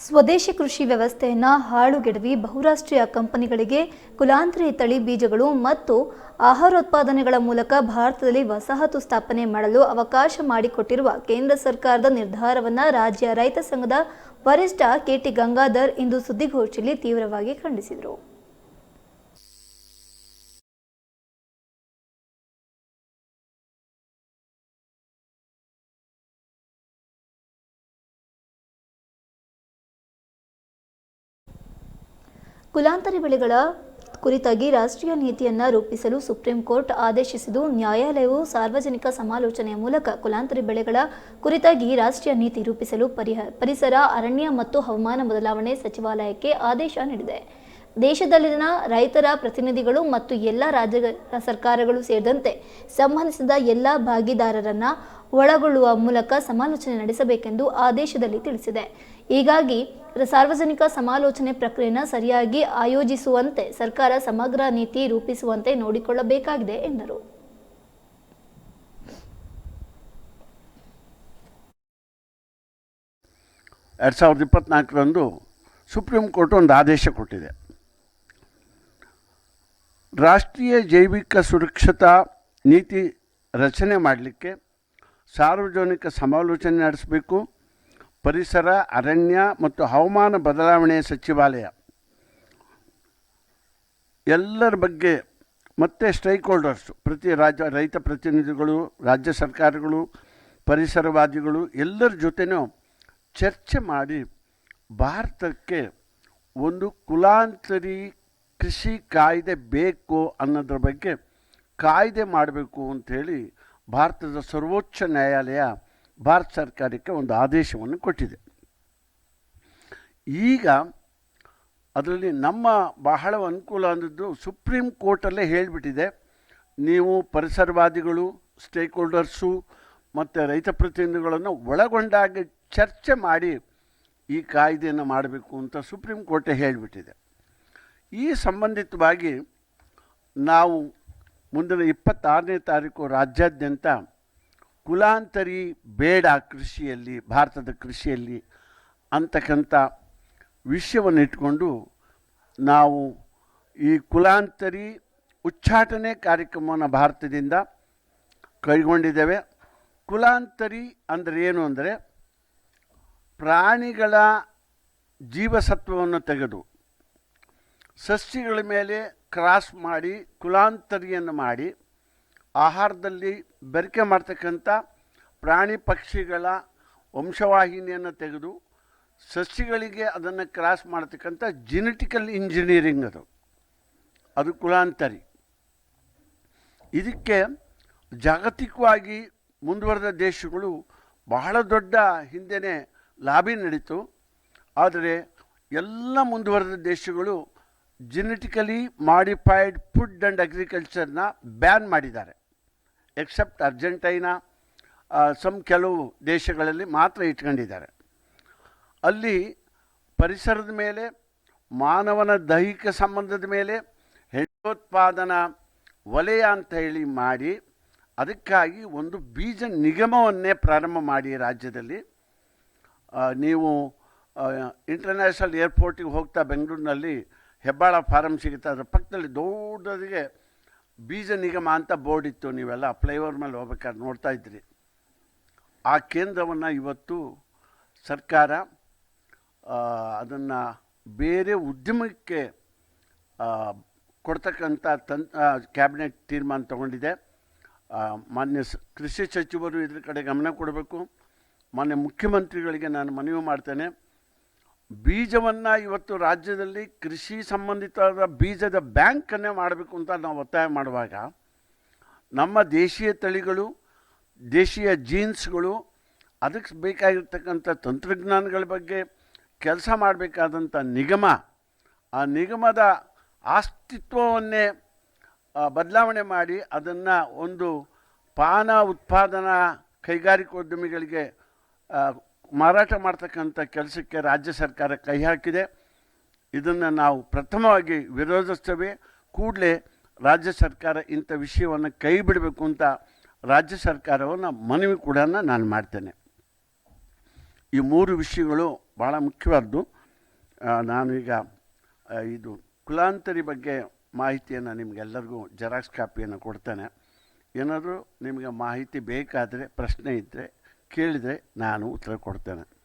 ಸ್ವದೇಶಿ ಕೃಷಿ ವ್ಯವಸ್ಥೆಯನ್ನು ಹಾಳುಗೆಡವಿ ಬಹುರಾಷ್ಟ್ರೀಯ ಕಂಪನಿಗಳಿಗೆ ಕುಲಾಂತರಿ ತಳಿ ಬೀಜಗಳು ಮತ್ತು ಆಹಾರೋತ್ಪಾದನೆಗಳ ಮೂಲಕ ಭಾರತದಲ್ಲಿ ವಸಾಹತು ಸ್ಥಾಪನೆ ಮಾಡಲು ಅವಕಾಶ ಮಾಡಿಕೊಟ್ಟಿರುವ ಕೇಂದ್ರ ಸರ್ಕಾರದ ನಿರ್ಧಾರವನ್ನು ರಾಜ್ಯ ರೈತ ಸಂಘದ ವರಿಷ್ಠ ಕೆಟಿ ಗಂಗಾಧರ್ ಇಂದು ಸುದ್ದಿಗೋಷ್ಠಿಯಲ್ಲಿ ತೀವ್ರವಾಗಿ ಖಂಡಿಸಿದರು. ಕುಲಾಂತರಿ ಬೆಳೆಗಳ ಕುರಿತಾಗಿ ರಾಷ್ಟ್ರೀಯ ನೀತಿಯನ್ನು ರೂಪಿಸಲು ಸುಪ್ರೀಂ ಕೋರ್ಟ್ ಆದೇಶಿಸಿದ್ದು, ನ್ಯಾಯಾಲಯವು ಸಾರ್ವಜನಿಕ ಸಮಾಲೋಚನೆಯ ಮೂಲಕ ಕುಲಾಂತರಿ ಬೆಳೆಗಳ ಕುರಿತಾಗಿ ರಾಷ್ಟ್ರೀಯ ನೀತಿ ರೂಪಿಸಲು ಪರಿಸರ, ಅರಣ್ಯ ಮತ್ತು ಹವಾಮಾನ ಬದಲಾವಣೆ ಸಚಿವಾಲಯಕ್ಕೆ ಆದೇಶ ನೀಡಿದೆ. ದೇಶದಲ್ಲಿನ ರೈತರ ಪ್ರತಿನಿಧಿಗಳು ಮತ್ತು ಎಲ್ಲ ರಾಜ್ಯ ಸರ್ಕಾರಗಳು ಸೇರಿದಂತೆ ಸಂಬಂಧಿಸಿದ ಎಲ್ಲ ಭಾಗಿದಾರರನ್ನ ಒಳಗೊಳ್ಳುವ ಮೂಲಕ ಸಮಾಲೋಚನೆ ನಡೆಸಬೇಕೆಂದು ಆದೇಶದಲ್ಲಿ ತಿಳಿಸಿದೆ. ಹೀಗಾಗಿ ಸಾರ್ವಜನಿಕ ಸಮಾಲೋಚನೆ ಪ್ರಕ್ರಿಯೆನ ಸರಿಯಾಗಿ ಆಯೋಜಿಸುವಂತೆ, ಸರ್ಕಾರ ಸಮಗ್ರ ನೀತಿ ರೂಪಿಸುವಂತೆ ನೋಡಿಕೊಳ್ಳಬೇಕಾಗಿದೆ ಎಂದರು. ಎರಡು ಸಾವಿರದ ಇಪ್ಪತ್ನಾಲ್ಕರಂದು ಸುಪ್ರೀಂ ಕೋರ್ಟ್ ಒಂದು ಆದೇಶ ಕೊಟ್ಟಿದೆ. ರಾಷ್ಟ್ರೀಯ ಜೈವಿಕ ಸುರಕ್ಷತಾ ನೀತಿ ರಚನೆ ಮಾಡಲಿಕ್ಕೆ ಸಾರ್ವಜನಿಕ ಸಮಾಲೋಚನೆ ನಡೆಸಬೇಕು. ಪರಿಸರ, ಅರಣ್ಯ ಮತ್ತು ಹವಾಮಾನ ಬದಲಾವಣೆ ಸಚಿವಾಲಯ. ಎಲ್ಲರ ಬಗ್ಗೆ ಮತ್ತೆ ಸ್ಟೇಕ್ ಹೋಲ್ಡರ್ಸು ಪ್ರತಿ ರಾಜ್ಯ, ರೈತ ಪ್ರತಿನಿಧಿಗಳು, ರಾಜ್ಯ ಸರ್ಕಾರಗಳು, ಪರಿಸರವಾದಿಗಳು ಎಲ್ಲರ ಜೊತೆನೂ ಚರ್ಚೆ ಮಾಡಿ ಭಾರತಕ್ಕೆ ಒಂದು ಕುಲಾಂತರಿ ಕೃಷಿ ಕಾಯ್ದೆ ಬೇಕು ಅನ್ನೋದ್ರ ಬಗ್ಗೆ ಕಾಯ್ದೆ ಮಾಡಬೇಕು ಅಂಥೇಳಿ ಭಾರತದ ಸರ್ವೋಚ್ಚ ನ್ಯಾಯಾಲಯ ಭಾರತ ಸರ್ಕಾರಕ್ಕೆ ಒಂದು ಆದೇಶವನ್ನು ಕೊಟ್ಟಿದೆ. ಈಗ ಅದರಲ್ಲಿ ನಮ್ಮ ಬಹಳ ಅನುಕೂಲ ಅಂದದ್ದು ಸುಪ್ರೀಂ ಕೋರ್ಟಲ್ಲೇ ಹೇಳಿಬಿಟ್ಟಿದೆ. ನೀವು ಪರಿಸರವಾದಿಗಳು ಸ್ಟೇಕ್ ಹೋಲ್ಡರ್ಸು ಮತ್ತು ರೈತ ಪ್ರತಿನಿಧಿಗಳನ್ನು ಒಳಗೊಂಡಾಗಿ ಚರ್ಚೆ ಮಾಡಿ ಈ ಕಾಯ್ದೆಯನ್ನು ಮಾಡಬೇಕು ಅಂತ ಸುಪ್ರೀಂ ಕೋರ್ಟೇ ಹೇಳಿಬಿಟ್ಟಿದೆ. ಈ ಸಂಬಂಧಿತವಾಗಿ ನಾವು ಮುಂದಿನ ಇಪ್ಪತ್ತಾರನೇ ತಾರೀಕು ರಾಜ್ಯಾದ್ಯಂತ ಕುಲಾಂತರಿ ಬೇಡ ಕೃಷಿಯಲ್ಲಿ, ಭಾರತದ ಕೃಷಿಯಲ್ಲಿ ಅಂತಕ್ಕಂಥ ವಿಷಯವನ್ನು ಇಟ್ಕೊಂಡು ನಾವು ಈ ಕುಲಾಂತರಿ ಉಚ್ಚಾಟನೆ ಕಾರ್ಯಕ್ರಮವನ್ನು ಭಾರತದಿಂದ ಕೈಗೊಂಡಿದ್ದೇವೆ. ಕುಲಾಂತರಿ ಅಂದರೆ ಏನು ಅಂದರೆ ಪ್ರಾಣಿಗಳ ಜೀವಸತ್ವವನ್ನು ತೆಗೆದು ಸಸ್ಯಗಳ ಮೇಲೆ ಕ್ರಾಸ್ ಮಾಡಿ ಕುಲಾಂತರಿಯನ್ನು ಮಾಡಿ ಆಹಾರದಲ್ಲಿ ಬೆರಕೆ ಮಾಡ್ತಕ್ಕಂಥ ಪ್ರಾಣಿ ಪಕ್ಷಿಗಳ ವಂಶವಾಹಿನಿಯನ್ನು ತೆಗೆದು ಸಸ್ಯಗಳಿಗೆ ಅದನ್ನು ಕ್ರಾಸ್ ಮಾಡ್ತಕ್ಕಂಥ ಜಿನೆಟಿಕಲ್ ಇಂಜಿನಿಯರಿಂಗ್ ಅದು. ಅದು ಕುಲಾಂತರಿ. ಇದಕ್ಕೆ ಜಾಗತಿಕವಾಗಿ ಮುಂದುವರೆದ ದೇಶಗಳು ಬಹಳ ದೊಡ್ಡ ಹಿಂದೆನೇ ಲಾಬಿ ನಡೀತು. ಆದರೆ ಎಲ್ಲ ಮುಂದುವರೆದ ದೇಶಗಳು ಜೆನೆಟಿಕಲಿ ಮಾಡಿಫೈಡ್ ಫುಡ್ ಆ್ಯಂಡ್ ಅಗ್ರಿಕಲ್ಚರ್ನ ಬ್ಯಾನ್ ಮಾಡಿದ್ದಾರೆ. ಎಕ್ಸೆಪ್ಟ್ ಅರ್ಜೆಂಟೈನಾ ಸಮ್ ಕೆಲವು ದೇಶಗಳಲ್ಲಿ ಮಾತ್ರ ಇಟ್ಕೊಂಡಿದ್ದಾರೆ. ಅಲ್ಲಿ ಪರಿಸರದ ಮೇಲೆ, ಮಾನವನ ದೈಹಿಕ ಸಂಬಂಧದ ಮೇಲೆ ಹೆಣ್ಣೋತ್ಪಾದನಾ ವಲಯ ಅಂತ ಹೇಳಿ ಮಾಡಿ, ಅದಕ್ಕಾಗಿ ಒಂದು ಬೀಜ ನಿಗಮವನ್ನೇ ಪ್ರಾರಂಭ ಮಾಡಿ ರಾಜ್ಯದಲ್ಲಿ. ನೀವು ಇಂಟರ್ನ್ಯಾಷನಲ್ ಏರ್ಪೋರ್ಟಿಗೆ ಹೋಗ್ತಾ ಬೆಂಗಳೂರಿನಲ್ಲಿ ಹೆಬ್ಬಾಳ ಫಾರಮ್ ಸಿಗುತ್ತೆ. ಅದರ ಪಕ್ಕದಲ್ಲಿ ದೊಡ್ಡದಿಗೆ ಬೀಜ ನಿಗಮ ಅಂತ ಬೋರ್ಡ್ ಇತ್ತು, ನೀವೆಲ್ಲ ಫ್ಲೈಓವರ್ ಮೇಲೆ ಹೋಗ್ಬೇಕಾದ್ರೆ ನೋಡ್ತಾ ಇದ್ರಿ. ಆ ಕೇಂದ್ರವನ್ನು ಇವತ್ತು ಸರ್ಕಾರ ಅದನ್ನು ಬೇರೆ ಉದ್ಯಮಕ್ಕೆ ಕೊಡ್ತಕ್ಕಂಥ ತನ್ ಕ್ಯಾಬಿನೆಟ್ ತೀರ್ಮಾನ ತಗೊಂಡಿದೆ. ಮಾನ್ಯ ಕೃಷಿ ಸಚಿವರು ಇದ್ರ ಕಡೆ ಗಮನ ಕೊಡಬೇಕು. ಮಾನ್ಯ ಮುಖ್ಯಮಂತ್ರಿಗಳಿಗೆ ನಾನು ಮನವಿ ಮಾಡ್ತೇನೆ. ಬೀಜವನ್ನು ಇವತ್ತು ರಾಜ್ಯದಲ್ಲಿ ಕೃಷಿ ಸಂಬಂಧಿತವಾದ ಬೀಜದ ಬ್ಯಾಂಕನ್ನೇ ಮಾಡಬೇಕು ಅಂತ ನಾವು ಒತ್ತಾಯ ಮಾಡುವಾಗ ನಮ್ಮ ದೇಶೀಯ ತಳಿಗಳು, ದೇಶೀಯ ಜೀನ್ಸ್ಗಳು ಅದಕ್ಕೆ ಬೇಕಾಗಿರ್ತಕ್ಕಂಥ ತಂತ್ರಜ್ಞಾನಗಳ ಬಗ್ಗೆ ಕೆಲಸ ಮಾಡಬೇಕಾದಂಥ ನಿಗಮ, ಆ ನಿಗಮದ ಅಸ್ತಿತ್ವವನ್ನೇ ಬದಲಾವಣೆ ಮಾಡಿ ಅದನ್ನು ಒಂದು ಪಾನ ಉತ್ಪಾದನಾ ಕೈಗಾರಿಕೋದ್ಯಮಿಗಳಿಗೆ ಮಾರಾಟ ಮಾಡ್ತಕ್ಕಂಥ ಕೆಲಸಕ್ಕೆ ರಾಜ್ಯ ಸರ್ಕಾರ ಕೈ ಹಾಕಿದೆ. ಇದನ್ನು ನಾವು ಪ್ರಥಮವಾಗಿ ವಿರೋಧಿಸ್ತೇವೆ. ಕೂಡಲೇ ರಾಜ್ಯ ಸರ್ಕಾರ ಇಂಥ ವಿಷಯವನ್ನು ಕೈ ಬಿಡಬೇಕು ಅಂತ ರಾಜ್ಯ ಸರ್ಕಾರವನ್ನು ಮನವಿ ಕೂಡ ನಾನು ಮಾಡ್ತೇನೆ. ಈ ಮೂರು ವಿಷಯಗಳು ಭಾಳ ಮುಖ್ಯವಾದ್ದು. ನಾನು ಈಗ ಇದು ಕುಲಾಂತರಿ ಬಗ್ಗೆ ಮಾಹಿತಿಯನ್ನು ನಿಮಗೆಲ್ಲರಿಗೂ ಜೆರಾಕ್ಸ್ ಕಾಪಿಯನ್ನು ಕೊಡ್ತೇನೆ. ಏನಾದರೂ ನಿಮಗೆ ಮಾಹಿತಿ ಬೇಕಾದರೆ, ಪ್ರಶ್ನೆ ಇದ್ದರೆ ಕೇಳಿದರೆ ನಾನು ಉತ್ತರ ಕೊಡ್ತೇನೆ.